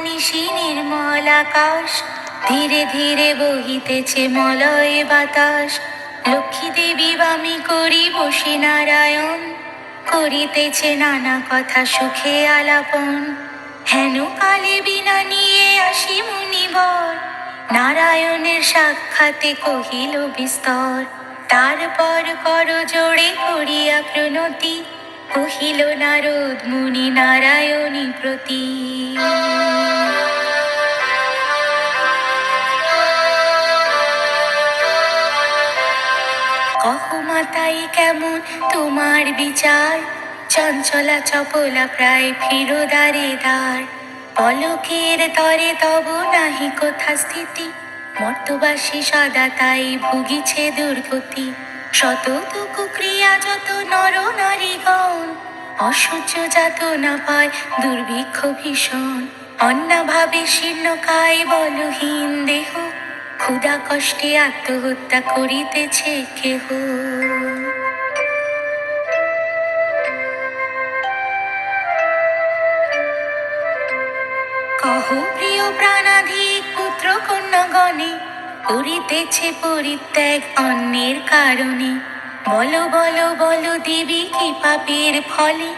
নিশি নির্মল আকাশ ধীরে ধীরে বহিতেছে মলয় বাতাস। লক্ষ্মী দেবী বামি করি বসে নারায়ণ। করিতেছে নানা কথা সুখে আলাপন। হেন কালে বিনা নিয়ে আসি মুনিবর। নারায়ণের সাক্ষাতে কহিল বিস্তর। তারপর কর জোড়ে করিয়া প্রণতি। কহিল, নারদ মুনি নারায়ণী প্রতি। মাতাই কেমন তোমার বিচার? চঞ্চলা চপলা প্রায় ফিরো দারে। দ্বার পলকের তরে তব নাহি কোথা স্থিতি? মর্তবাসী সদা তাই ভুগিছে দুর্গতি। শত দুঃখ ক্রিয়া যত নর নারীগণ অসহ্য যাত না পায় দুর্ভিক্ষ ভীষণ। অন্নাভাবে শীর্ণকায় বলহীন দেহ, ক্ষুধা কষ্টে আত্মহত্যা করিতেছে কহ। প্রাণাধিক পুত্র কন্যাগণে করিতেছে পরিত্যাগ অন্যের কারণে। বলো বলো বলো দেবী, কি পাপের ফলে?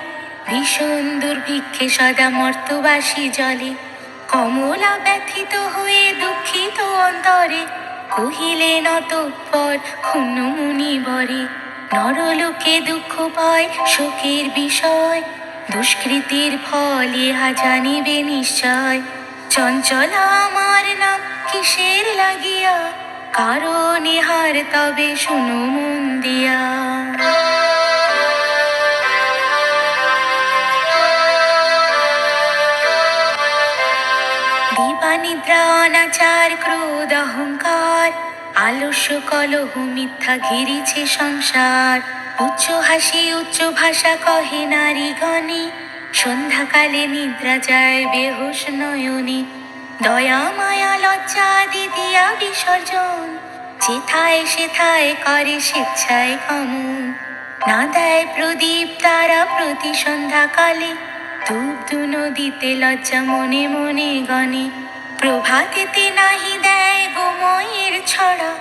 ভীষণ দুর্ভিক্ষে সদা মর্তবাসী জলে। কমলা ব্যথিত হয়ে দুঃখিত অন্তরে কহিলেন অতঃপর ক্ষুণ্ণ মুনি বরে, নরলোকে দুঃখ পায় শোকের বিষয়, দুষ্কৃতির ফল ইহা জানিবে নিশ্চয়। চঞ্চলা আমার নাম কিসের লাগিয়া? কারণ ইহার তবে শুনো মন দিয়া। অনাচার, ক্রোধ, অহংকার, আলস্য, কলহ, মিথ্যা ঘিরিছে সংসার। উচ্চ হাসি, উচ্চ ভাষা কহে নারী গণে। সন্ধ্যাকালে নিদ্রা যায় বেহুশ নয়নে। দয়া, মায়া, লজ্জা দিদিয়া বিসর্জন। যেথায় সেথায় করে স্বেচ্ছায় কমন না দেয় প্রদীপ তারা প্রতি সন্ধ্যাকালে। ধূপ নদীতে লজ্জা মনে মনে গণে প্রভাতেতে নাহি দেয় গোময়ের ছড়া।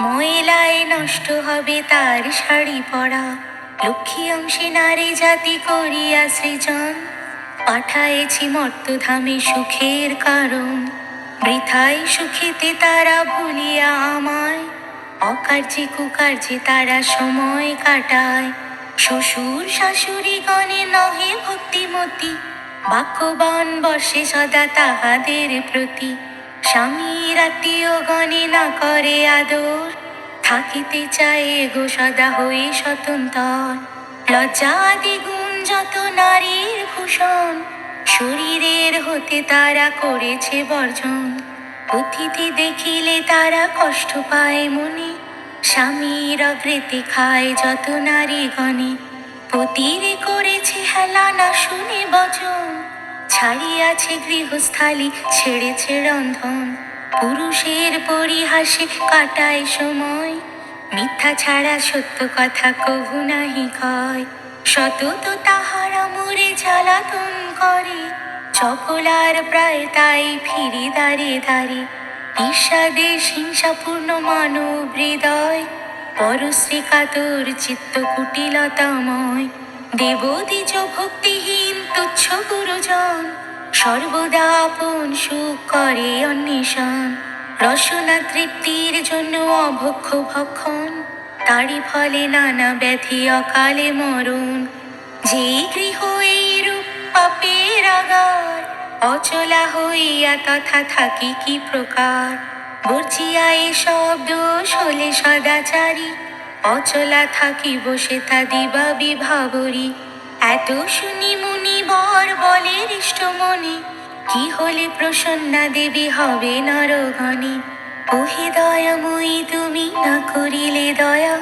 ময়লায় নষ্ট হবে তার শাড়ি পরা। লক্ষ্মী অংশে নারী জাতি করিয়া সৃজন। পাঠায়েছি মর্তধামে সুখের কারণ। বৃথায় সুখেতে তারা ভুলিয়া আমায়। অকার্যে কুকার্যে তারা সময় কাটায়। শ্বশুর শাশুড়ি গণে নহে ভক্তিমতী। বাক্যবান বর্ষে সদা তাহাদের প্রতি। স্বামীর আত্মীয় গণে না করে আদর। থাকিতে চায় গো সদা হয়ে স্বতন্ত্র। লজ্জা আদি গুণ যত নারীর ভূষণ শরীরের হতে তারা করেছে বর্জন। অতিথি দেখিলে তারা কষ্ট পায় মনে, স্বামীর অগ্রেতে খায় যত নারী গণে। পতিরে করেছে হেলা না শুনে বচন, ছাড়িয়াছে গৃহস্থালি, ছেড়েছে রন্ধন। পুরুষের পরিহাসে কাটায় সময়। মিথ্যা ছাড়া সত্য কথা কভু নাহি কয়। সতত তাহারা মরে জ্বালাতন করে। চকলার প্রায় তাই ফিরি দাঁড়ে দাঁড়ে। ঈর্ষাদেশ হিংসাপূর্ণ মানব হৃদয়। পরশ্রী কাতর চিত্ত কুটিলতাময়। দেবদ্বিজ ভক্তিহীন সর্বদা আপন সুখ করে অন্বেষণ। রসনা তৃপ্তির জন্য অভক্ষ ভক্ষণ। তারই ফলে নানা ব্যাধি অকালে মরণ। যেই গৃহ এইরূপ পাপের আগার, অচলা হইয়া তথা থাকি কি প্রকার? বর্জিয়া এসব দোষ হলে সদাচারী। অচলা থাকি বসে তা দিবা বিভাবরী। এত শুনি মুনি বর বলে মনে, কি হলে প্রসন্না দেবী হবে নরগণে? ওহে দয়াময়ী, তুমি না করিলে দয়া,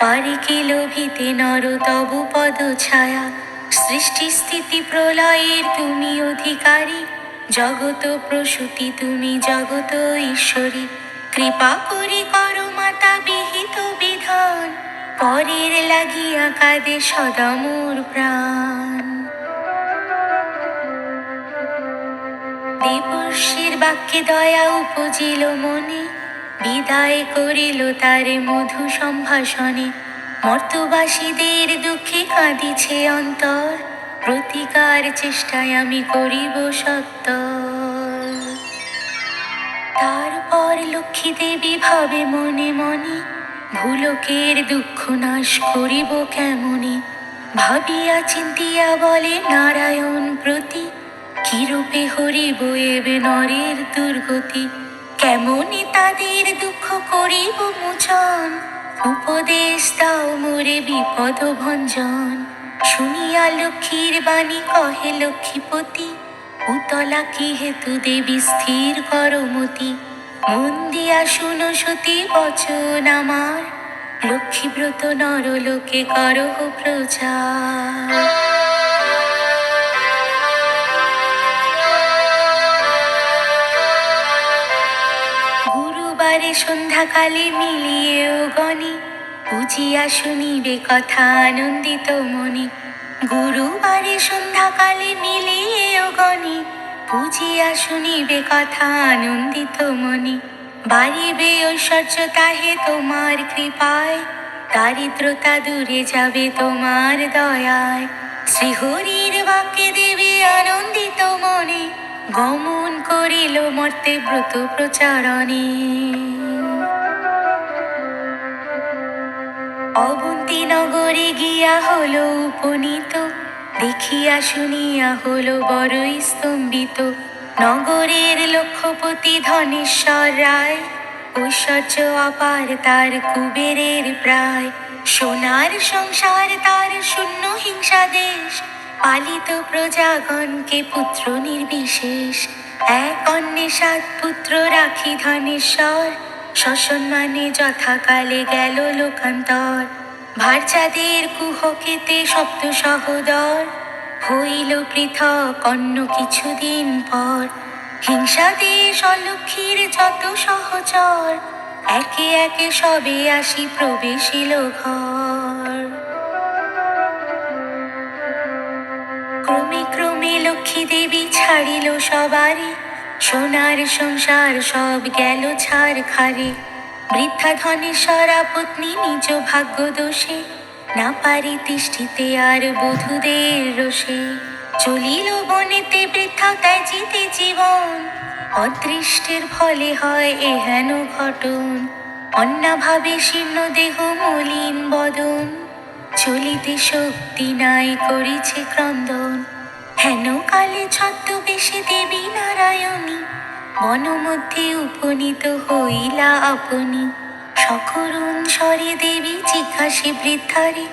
পারে কি লোভিতে নর তবু পদ ছায়া? সৃষ্টি স্থিতি প্রলয়ের তুমি অধিকারী, জগত প্রসূতি তুমি জগত ঈশ্বরী। কৃপা করি করো পরের লাগিয়া কাঁদে সদা প্রাণ। দেবর্ষীর বাক্যে দয়া উপজিল মনে, বিদায় করিল তারে মধু সম্ভাষণে। মর্তবাসীদের দুঃখে কাঁদিছে অন্তর, প্রতিকার চেষ্টায় আমি করিব সত্য তারপর লক্ষ্মী দেবী ভাবে মনে মনে ভুলকের দুঃখ নাশ করিব কেমনে? ভাবিয়া চিন্তিয়া বলে, নারায়ণ প্রতি কিরূপে হরিব এবে নরের দুর্গতি? কেমনে তাদের দুঃখ করিব মোচন? উপদেশ দাও মোরে বিপদ ভঞ্জন। শুনিয়া লক্ষ্মীর বাণী কহে, লক্ষ্মীপতি, উতলা কি হেতু দেবী স্থির করমতি? মন দিয়া শুনো সতী বচন আমার। লক্ষ্মীব্রত নরলোকে করহ প্রচার। গুরুবারে সন্ধ্যাকালে মিলিয়েও গণি। বুঝিয়া শুনিবে কথা আনন্দিত মনে গুরুবারে সন্ধ্যাকালে মিলিয়েও গণি। বুঝিয়া শুনিবে কথা আনন্দিত মনে বাড়িবে ঐশ্বর্য তাহে তোমার কৃপায়। দারিদ্রতা দূরে যাবে তোমার দয়ায়। শ্রীহরির বাক্যে দেবে আনন্দিত মনে। গমন করিল মর্তে ব্রত প্রচারণে। অবন্তী নগরে গিয়া হলো উপনীত। দেখিয়া শুনিয়া হলো বড়ই স্তম্ভিত। নগরের লক্ষ্যপতি ধনেশ্বর রায়, ঐশ্বর্য অপার তার কুবেরের প্রায়। সোনার সংসার তার শূন্য হিংসা দেশ, পালিত প্রজাগণকে পুত্র নির্বিশেষ। এক অন্যে সাত পুত্র রাখি ধনেশ্বর, সসম্মানে যথাকালে গেল লোকান্তর। ভারচাঁদের কুহকেতে সপ্ত সহদর হইল পৃথক অন্য কিছুদিন পর। হিংসা দেশ অলক্ষীর যত সহচর, একে একে সবে আসি প্রবেশিল ঘর। ক্রমে ক্রমে লক্ষ্মী দেবী ছাড়িল সবারই সোনার সংসার সব গেল ছাড় খারে বৃদ্ধা ধনেশ্বরা পত্নী নিজ ভাগ্য দোষে না পারি তিষ্ঠিতে আর বধূদের রোষে। চলিল বনেতে বৃদ্ধা ত্যাজিতে জীবন। অদৃষ্টের ফলে হয় এহেন ঘটন। অন্নাভাবে শীর্ণ দেহ মলিন বদন। চলিতে শক্তি নাই করিছে ক্রন্দন। হেন কালে ছদ্মবেশে দেবী নারায়ণী। বন মধ্যে উপনীত হইলা আপনি। সকরুণ স্বরে দেবী জিজ্ঞাসে, বৃদ্ধারে,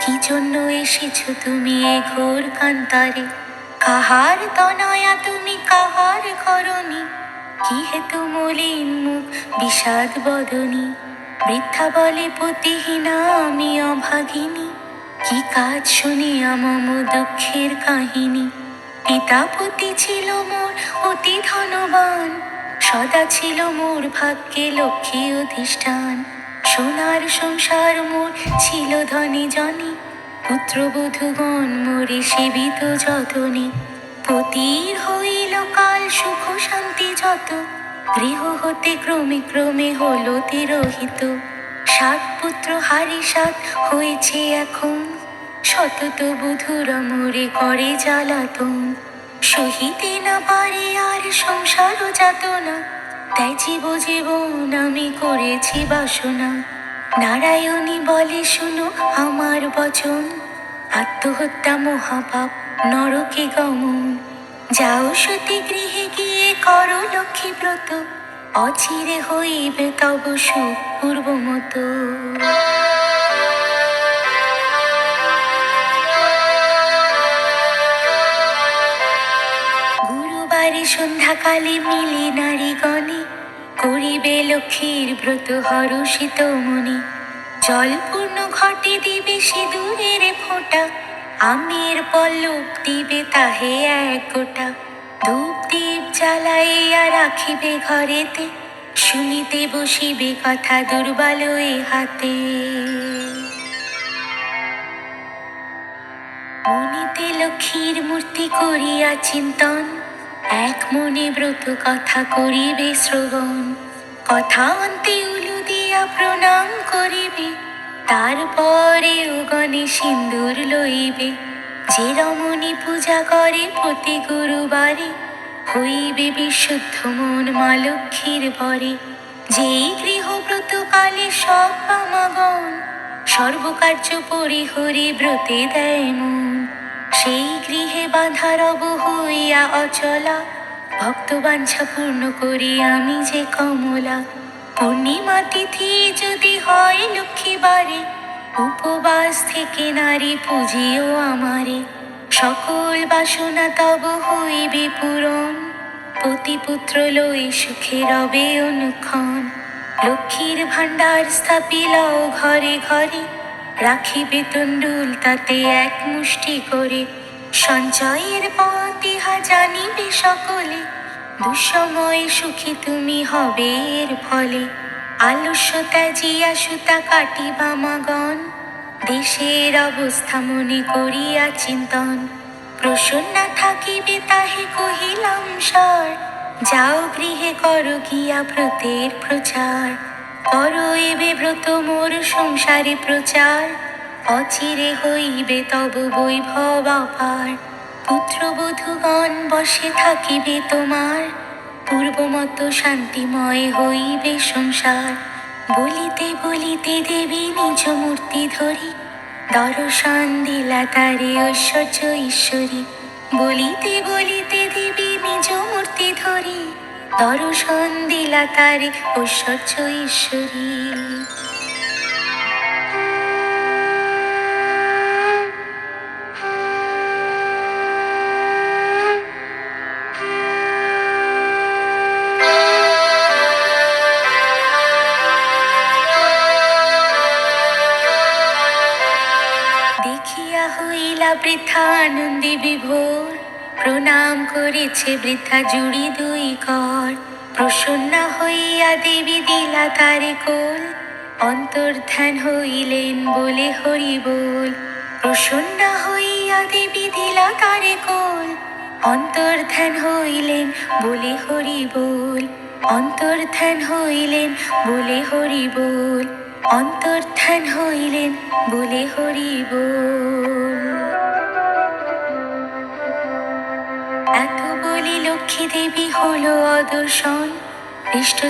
কি জন্য এসেছ তুমি এ ঘোর কান্তারে? কাহার তনয়া তুমি কাহার ঘরণী কি হেতু মলিন মুখ বিষাদ বদনী? বৃদ্ধা বলে, পতিহীনা আমি অভাগিনী। কি কাজ শুনিয়া মম দুঃখের কাহিনী? পিতাপতি ছিল মোর, অতি ধনবান। সদা ছিল মোর ভাগ্যে লক্ষ্মী অধিষ্ঠান। সোনার সংসার মোর ছিল ধনী জনী। পুত্রবধূগণ মোরে সেবিত যতনে। পতির হইল কাল সুখ শান্তি যত। গৃহ হতে ক্রমে ক্রমে হলো তিরোহিত সাত পুত্র, হারি সাত হয়েছে এখন। শতত বধুরা মোরে করে জ্বালাতন। সহিতে না পারে আর সংসারও যাত না তাই জীব জীবন আমি করেছি বাসনা। নারায়ণী বলে, শুনো আমার বচন। আত্মহত্যা মহাপাপ, নরকে গমন। যাও সতী গৃহে গিয়ে করো লক্ষ্মী ব্রত। অচিরে হইবে তব সুখ পূর্বমত। গুরুবারে সন্ধ্যাকালে মিলি নারীগণে করিবে লক্ষ্মীর ব্রত হরষিত মনি। জলপূর্ণ ঘটে দিবে সিঁদুরের ফোঁটা, আমের পল্লব দিবে তাহে এক গোটা। ধূপ দীপ জ্বালাইয়া রাখিবে ঘরেতে, শুনিতে বসিবে কথা দুর্বল হাতে। মনিতে লক্ষ্মীর মূর্তি করিয়া চিন্তন এক মনে ব্রত কথা করিবে শ্রবণ, কথা অন্তে উলু দিয়া প্রণাম করিবে, তারপরে গণে সিন্দুর লইবে। যে রমণী পূজা করে প্রতি গুরুবারে, হইবে বিশুদ্ধ মন মা লক্ষ্মীর পরে। যেই গৃহব্রত কালে সব পামাগণ, সর্বকার্য পরিহরি ব্রতে দেয় মন। সেই গৃহে বাঁধা রব হইয়া অচলা। ভক্ত বাঞ্ছা পূর্ণ করি আমি যে কমলা। পূর্ণিমা তিথি যদি হয় লক্ষ্মী বারে, উপবাস থেকে নারী পুজিও আমারে। সকল বাসনা তব হইবে পূরণ। পতিপুত্র লই সুখে রবে অনুক্ষণ। লক্ষ্মীর ভাণ্ডার স্থাপিল ঘরে ঘরে। রাখিবে তন্ডুল তাতে এক মুষ্টি করে। সঞ্চয়ের পথ ইহা জানিবে সকলে, দুঃসময়ে সুখী তুমি হবে এর ফলে। আলস্য ত্যাজিয়া সুতা কাটিবা মাগন, দেশের অবস্থা মনে করিয়া চিন্তন। প্রসন্না থাকিবে তাহে কহিলাম, সর, যাও গৃহে করো গিয়া ব্রতের প্রচার। করো এবে ব্রত মোর সংসারে প্রচার, অচিরে হইবে তব বৈভব অপার পুত্রবধূগণ বসে থাকিবে তোমার, পূর্বমত শান্তিময় হইবে সংসার। বলিতে বলিতে দেবী নিজ মূর্তি ধরি, দর্শন দিলা তারে ঐশ্বর্য ঈশ্বরী। বলিতে বলিতে দেবী নিজ মূর্তি ধরি দর্শন দিলা তারে ঐশ্বর্য ঈশ্বরী। দেখিয়া হইলা বৃথা আনন্দে বিভোর। প্রণাম করেছে বৃথা জুড়ি দুই কর প্রসন্না হইয়া দেবী দিলা তারে কোল। অন্তর্ধান হইলেন বলে হরি বল। প্রসন্না হইয়া দেবী দিলা তারে কোল। অন্তর্ধান হইলেন বলে হরি বল। অন্তর্ধান হইলেন বলে হরি বল। অন্তর্ধান হইলেন বলে হরি বল। এত বলি লক্ষ্মী দেবী হলো অদর্শন।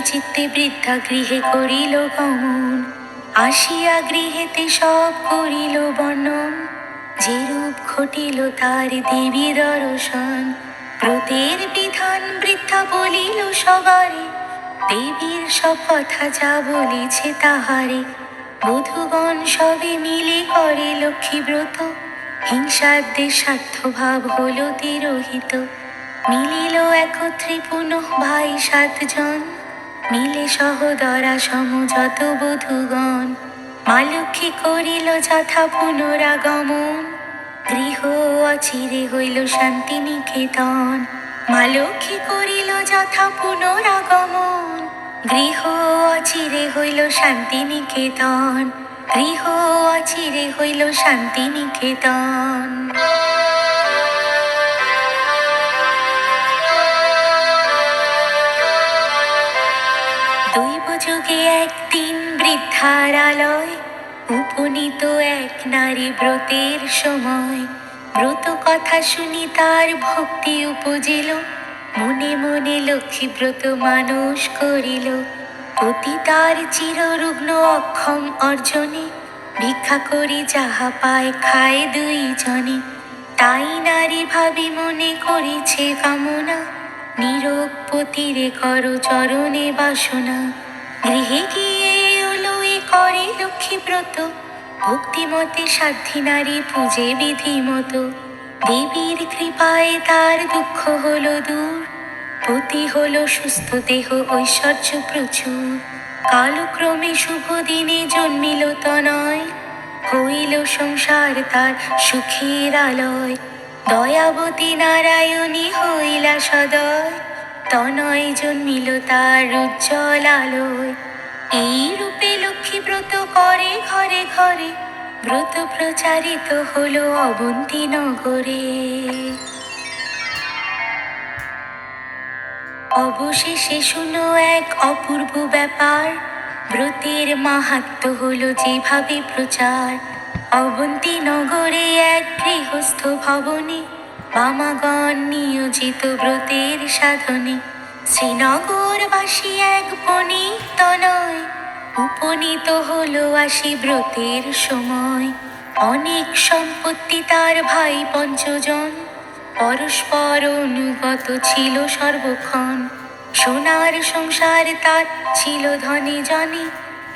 চিত্তে বৃদ্ধা গৃহে করিল গমন। আসিয়া গৃহেতে সব করিল বর্ণন। যে রূপ ঘটিল তার দেবী দর্শন। ব্রতের বিধান বৃদ্ধা বলিল সবারে। দেবীর সব কথা যা বলেছে তাহারে। বধুগণ সবে মিলে করে লক্ষ্মী ব্রত। হিংসাদ্যে স্বার্থভাব হলো তিরোহিত। মিলিল একত্রে পুনঃ ভাই সাতজন। মিলে সহদরা সম যত বধুগণ। মা লক্ষ্মী করিল যথা পুনরাগমন। গৃহ অচিরে হইল শান্তি নিকেতন। মা করিল যথা পুনরাগমন। গৃহ অচিরে হইল শান্তি নিকেতন। গৃহ অচিরে হইল শান্তি নিকেতন দৈব যুগে একদিন বৃদ্ধার আলয়, উপনীত এক নারী ব্রতের সময়। ব্রত কথা শুনি তার ভক্তি উপজিল, মনে মনে লক্ষ্মী ব্রত মানুষ করিল। অতি তার চিররুগ্ন অক্ষম অর্জনে, ভিক্ষা করি যাহা পায় খায় দুইজনে তাই নারী ভাবি মনে করেছে কামনা, নীরব পতিরে করো চরণে বাসনা। গৃহে গিয়ে ওলই করে লক্ষ্মী ব্রত, ভক্তিমতে সাধ্যী নারী পূজে বিধি মতো দেবীর কৃপায় তার দুঃখ হলো দূর পতি হলো সুস্থ দেহ, ঐশ্বর্য প্রচুর। কালক্রমে শুভ দিনে জন্মিল তনয়, হইল সংসার তার সুখের আলয়। দয়াবতী নারায়ণী হইলা সদয়, তনয় জন্মিল তার উজ্জ্বল আলোয়। এই রূপে লক্ষ্মী ব্রত করে ঘরে ঘরে, ব্রত প্রচারিত হলো অবন্তী নগরে। অবশেষে শুনো এক অপূর্ব ব্যাপার। ব্রতের মাহাত্ম হলো যেভাবে প্রচার। অবন্তী নগরে এক গৃহস্থ ভবনে বামাগণ নিয়োজিত ব্রতের সাধনে। শ্রীনগরবাসী এক বণিক নয়, উপনীত হলো আসি ব্রতের সময়। অনেক সম্পত্তি তার ভাই পঞ্চজন পরস্পর অনুগত ছিল সর্বক্ষণ। সোনার সংসার তার ছিল ধনে জনে।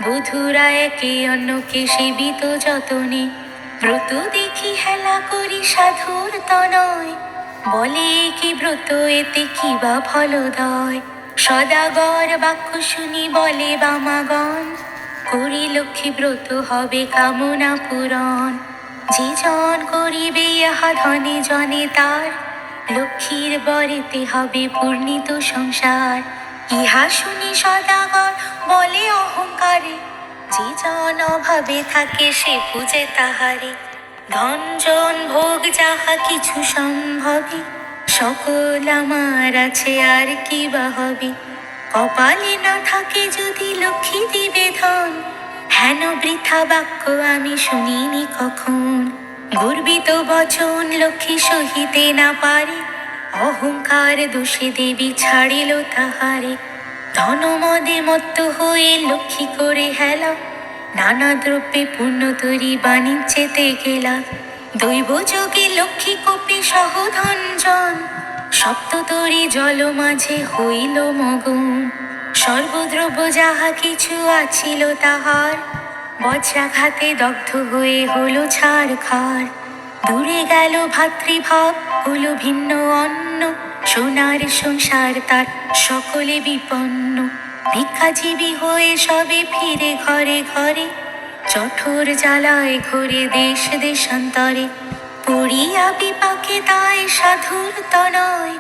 বধুরা একে অন্যকে সেবিত যতনে। ব্রত দেখি হেলা করি সাধুর তনয়। বলে কি ব্রত, এতে কি বা ফলদয়? সদাগর বাক্য শুনি বলে বামাগণ। করি লক্ষ্মী ব্রত, হবে কামনা পূরণ। যে জন করিবে ইহা ধনে জনে তার। লক্ষ্মীর বরেতে হবে পূর্ণিত সংসার। ইহা শুনি সদাগর, বলে অহংকারে। যে জন অভাবে থাকে, সে বুঝে তাহারে। ধন জন ভোগ, যাহা কিছু সম্ভবে। সকল আমার আছে, আর কি বা হবে? কপালে না থাকে যদি ধন হেন বৃথা বাক্য আমি শুনিনি কখন? গর্বিত বচন লক্ষ্মী সহিতে না পারে। অহংকার দোষে দেবী ছাড়িল তাহারে। ধনমদে মত্ত হয়ে লক্ষ্মী করে হেলা। নানা দ্রব্যে পূর্ণ তরি বাণিজ্যেতে গেলা। দৈব যোগে লক্ষ্মী কপি সহ ধনজন সপ্ততরি জল মাঝে হইল মগন। সর্বদ্রব্য যাহা কিছু আছিল তাহার। বজ্রাঘাতে দগ্ধ হয়ে হলো ছাড় খার দূরে গেল ভাতৃভাব, হলো ভিন্ন অন্ন। সোনার সংসার তার সকলে বিপন্ন। ভিক্ষাজীবী হয়ে সবে ফিরে ঘরে ঘরে, চঠোর জ্বালায় ঘরে দেশ দেশান্তরে। পড়িয়া বিপাকে তাই সাধুর তনয়,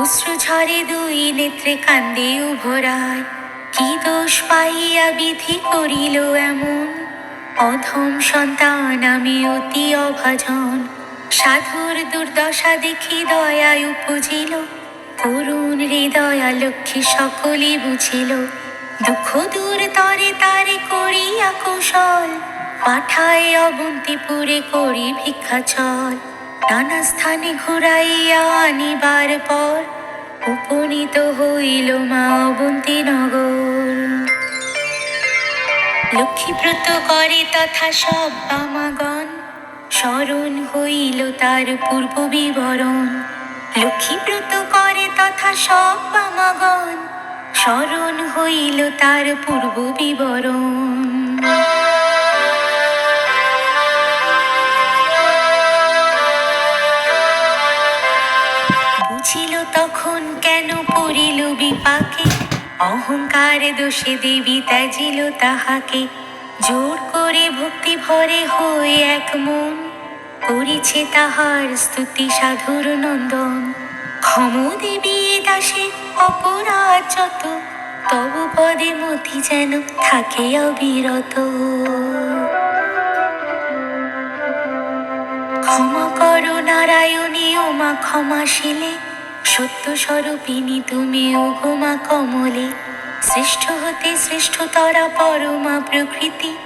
অশ্রু ঝরে দুই নেত্রে কান্দে উভরায়। কি দোষ পাইয়া বিধি করিল এমন অধম সন্তান, আমি অতি অভাজন। সাধুর দুর্দশা দেখি দয়ায় উপজিল। করুণ হৃদয়া লক্ষ্মী সকলই বুঝিল। দুঃখ দূর তরে তারে করিয়া কৌশল। পাঠায় অবন্তিপুরে করি ভিক্ষা চল। নানা স্থানে ঘুরাইয়া আনিবার পর, উপনীত হইল মা অবন্তী নগর। লক্ষ্মীব্রত করে তথা সব বামাগণ স্মরণ হইল তার পূর্ব বিবরণ। লক্ষ্মীব্রত করে তথা সব বামাগণ স্মরণ হইল তার পূর্ব বিবরণ। অহংকার দোষে দেবী তাজিল তাহাকে। জোর করে ভক্তি ভরে হয়ে এক মন করিছে তাহার স্তুতি সাধুর নন্দন। ক্ষম দেবী দাসে অপরাধ যত, তব পদে মতি যেন থাকে অবিরত। ক্ষমা করো নারায়ণী ওমা ক্ষমাশীলে সত্য স্বরূপিনী তুমি ওগমা কমলে। শ্রেষ্ঠ হতে শ্রেষ্ঠতরা পরমা প্রকৃতি।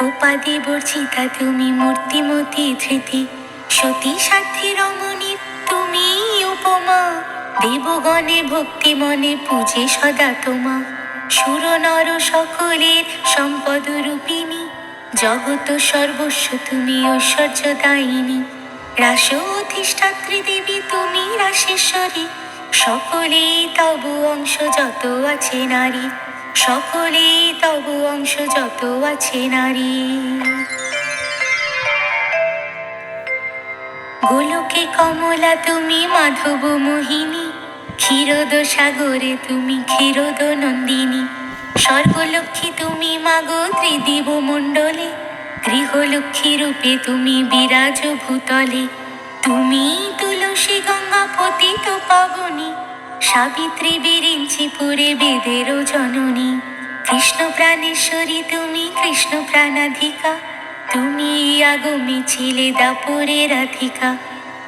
উপাধি বর্জিতা তুমি মূর্তিমতি ধৃতি। সতী সাথী রমণী তুমি উপমা। দেবগণে ভক্তি মনে পূজে সদা তোমা। সুর নর সকলের সম্পদ রূপিণী। জগত সর্বস্ব তুমি ঐশ্বর্য দায়িনী রাস অধিষ্ঠাত্রী দেবী, তুমি রাসেশ্বরী। সকলেই তব অংশ যত আছে নারী। সকলেই তব অংশ যত আছে নারী। গোলকে কমলা তুমি, মাধব মোহিনী। ক্ষীরদ সাগরে তুমি ক্ষীরদ নন্দিনী স্বর্গলক্ষ্মী তুমি, মাগো ত্রিদিব মণ্ডলে গৃহলক্ষ্মী রূপে তুমি বিরাজ ভূতলে তুমি তুলসী গঙ্গা পতিত পাবনী, সাবিত্রী বিরিঞ্চি পুরে বেদের জননী। কৃষ্ণ প্রাণেশ্বরী, তুমি কৃষ্ণ প্রাণাধিকা, তুমি আগমে ছিলে দাপুরে রাধিকা।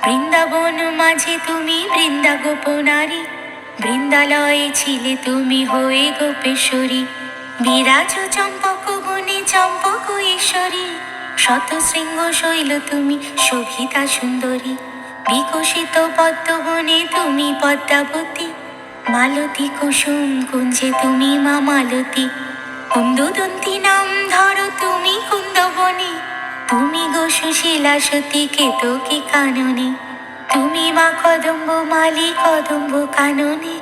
বৃন্দাবন মাঝে তুমি বৃন্দা গোপনারী বৃন্দালয়ে ছিলে তুমি হয়ে গোপেশ্বরী। বিরাজ চম্পক বনে চম্পক ঈশ্বরী শত শৃঙ্গ শৈল তুমি, শোভিতা সুন্দরী। বিকশিত পদ্মবনে তুমি পদ্মাবতী। মালতী কুসুম কুঞ্জে তুমি মা মালতী। কুন্দুদন্তী নাম ধরো তুমি কুন্দবনে। তুমি গো সুশীলা সতী কেতকী কাননে। তুমি মা কদম্ব মালি কদম্ব কাননে।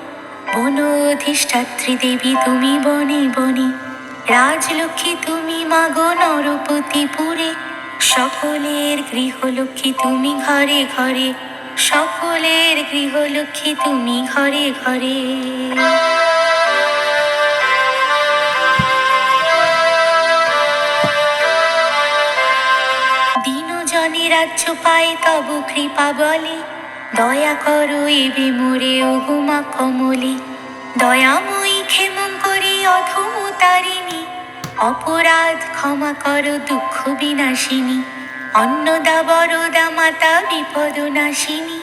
বন অধিষ্ঠাত্রী দেবী তুমি বনে বনে। রাজলক্ষ্মী, তুমি মা গো নরপতিপুরে। সকলের গৃহলক্ষ্মী, তুমি ঘরে ঘরে। সকলের গৃহলক্ষ্মী, তুমি ঘরে ঘরে। দিনজনে রাজ্য পায়, তব কৃপা বলে। দয়া করো এবে মোরে ওগুমা কমলে। দয়াময়ী ক্ষেমং করি, অধম তারিণী। অপরাধ ক্ষমা করো, দুঃখ বিনাশিনী। অন্নদা বরদা মাতা বিপদ নাশিনী।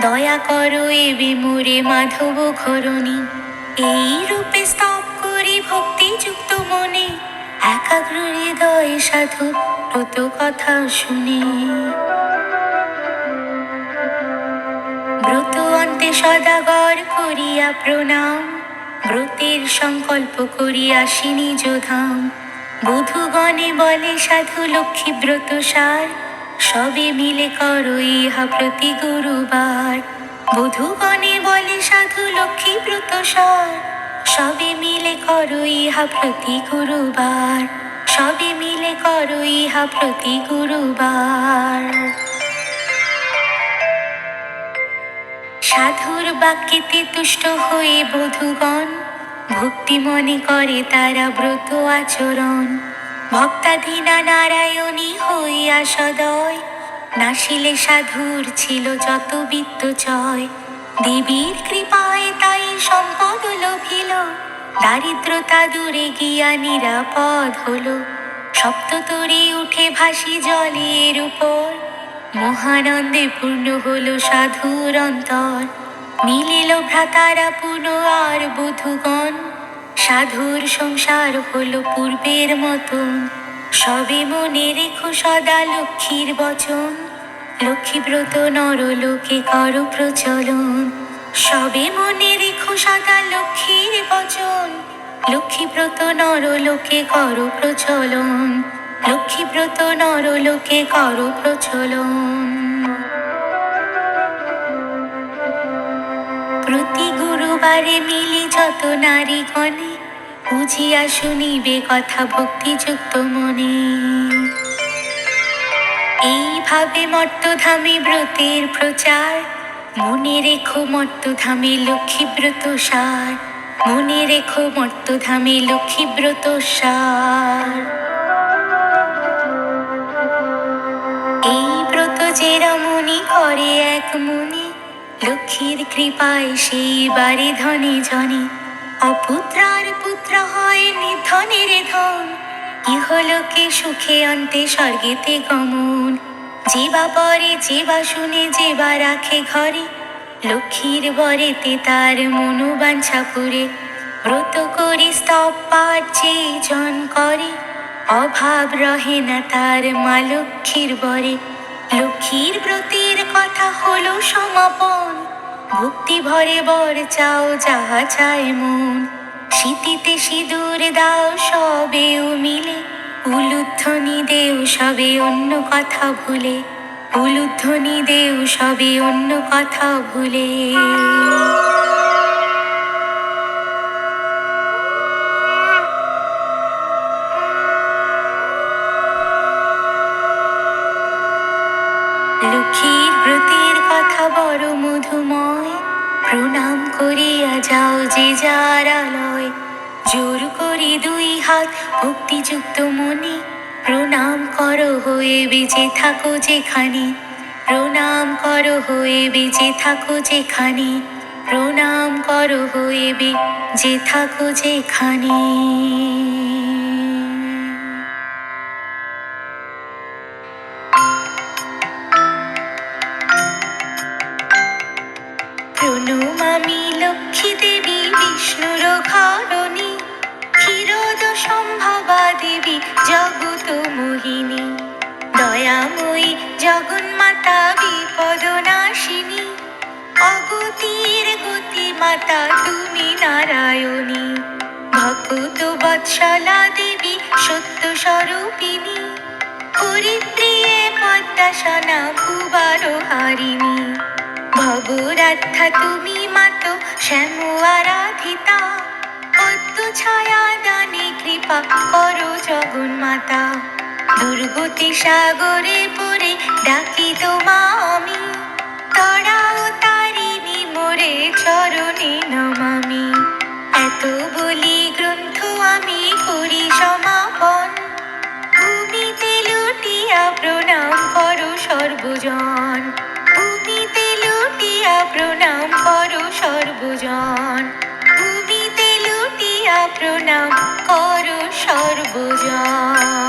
দয়া করো এবে মোরে মাধব ঘরণী। এই রূপে স্তব করি ভক্তিযুক্ত মনে। একাগ্র হৃদয়ে সাধু ব্রত কথা শুনে। ব্রত অন্তে সদাগর করিয়া প্রণাম। ব্রতের সংকল্প করিয়া আসিনি যোধাম বধুগণে বলে, সাধু লক্ষ্মী ব্রত সার। সবে মিলে করো ইহা প্রতি গুরুবার। বধুগণে বলে, সাধু লক্ষ্মী ব্রত সার। সবে মিলে করো ইহা প্রতি গুরুবার। সবে মিলে করো ইহা প্রতি গুরুবার। সাধুর বাক্যেতে তুষ্ট হয়ে বধুগণ, ভক্তি মনে করে তারা ব্রত আচরণ। ভক্তাধীনা নারায়ণী হইয়া সদয় নাসিলে সাধুর ছিল যত বিত্ত চয় দেবীর কৃপায় তাই সম্পদ লোভিল, দারিদ্রতা দূরে গিয়া নিরাপদ হলো। সপ্ততরে উঠে ভাসি জলের উপর মহানন্দে পূর্ণ হলো সাধুর অন্তর। মিলিল ভ্রাতারা পুন আর বধুগণ। সাধুর সংসার হলো পূর্বের মতন। সবে মনে রেখো সদা লক্ষ্মীর বচন। লক্ষ্মীব্রত নরলোকে কর প্রচলন। সবে মনে রেখো সদা লক্ষ্মীর বচন। লক্ষ্মীব্রত নরলোকে কর প্রচলন। লক্ষ্মীব্রত নরলোকে কর প্রচলন। প্রতি গুরুবারে মিলি যত নারী গণে, বুঝিয়া শুনিবে কথা ভক্তিযুক্ত মনে। এইভাবে মর্তধামে ব্রতের প্রচার, মনে রেখো মর্তধামে লক্ষ্মীব্রত সার, মনে রেখো মর্তধামে লক্ষ্মীব্রত সার। রমণী করে এক মনে লক্ষ্মীর কৃপায় সেই বাড়ি ধনে জনে। অপুত্রার পুত্র হয় নিধনের ধন। ইহলোকে সুখে অন্তে স্বর্গেতে গমন। যেবা পরে যেবা শুনে যেবা রাখে ঘরে। লক্ষ্মীর বরেতে তার মনোবাঞ্ছা পুরে। ব্রত করি স্তব পাঠ যে জন করে। অভাব রহে না তার মা লক্ষ্মীর বরে। লক্ষ্মীর ব্রতের কথা হলো সমাপন। ভক্তি ভরে বর চাও, যাহা চায় মন। শীতিতে সিঁদুর দাও, সবেও মিলে। উলুধ্বনি দেও, সবে অন্য কথা ভুলে। উলুধ্বনি দেও, সবে অন্য কথা ভুলে। যার নয় জোর করি দুই হাত ভক্তিযুক্ত মনে প্রণাম করো হয়ে বেঁচে থাকো যেখানে। প্রণাম করো হয়ে বেঁচে থাকো যেখানে। প্রণাম করো হয়ে যে থাকো যেখানে। হরিপ্রিয়ে পদ্মাসনা ভুবার হারিণী। ভবরাধ্যা তুমি মাতো শ্যাম আরাধিতা। পদ্ম ছায়া দানে কৃপা করো জগন্মাতা। দুর্গতি সাগরে পড়ে ডাকি তোমা আমি তরাও তারিণী, মোরে চরণে নমামি। এত বলি সর্বজন। ভূমিতে লুটিয়া প্রণাম করো সর্বজন। ভূমিতে লুটিয়া প্রণাম করো সর্বজন।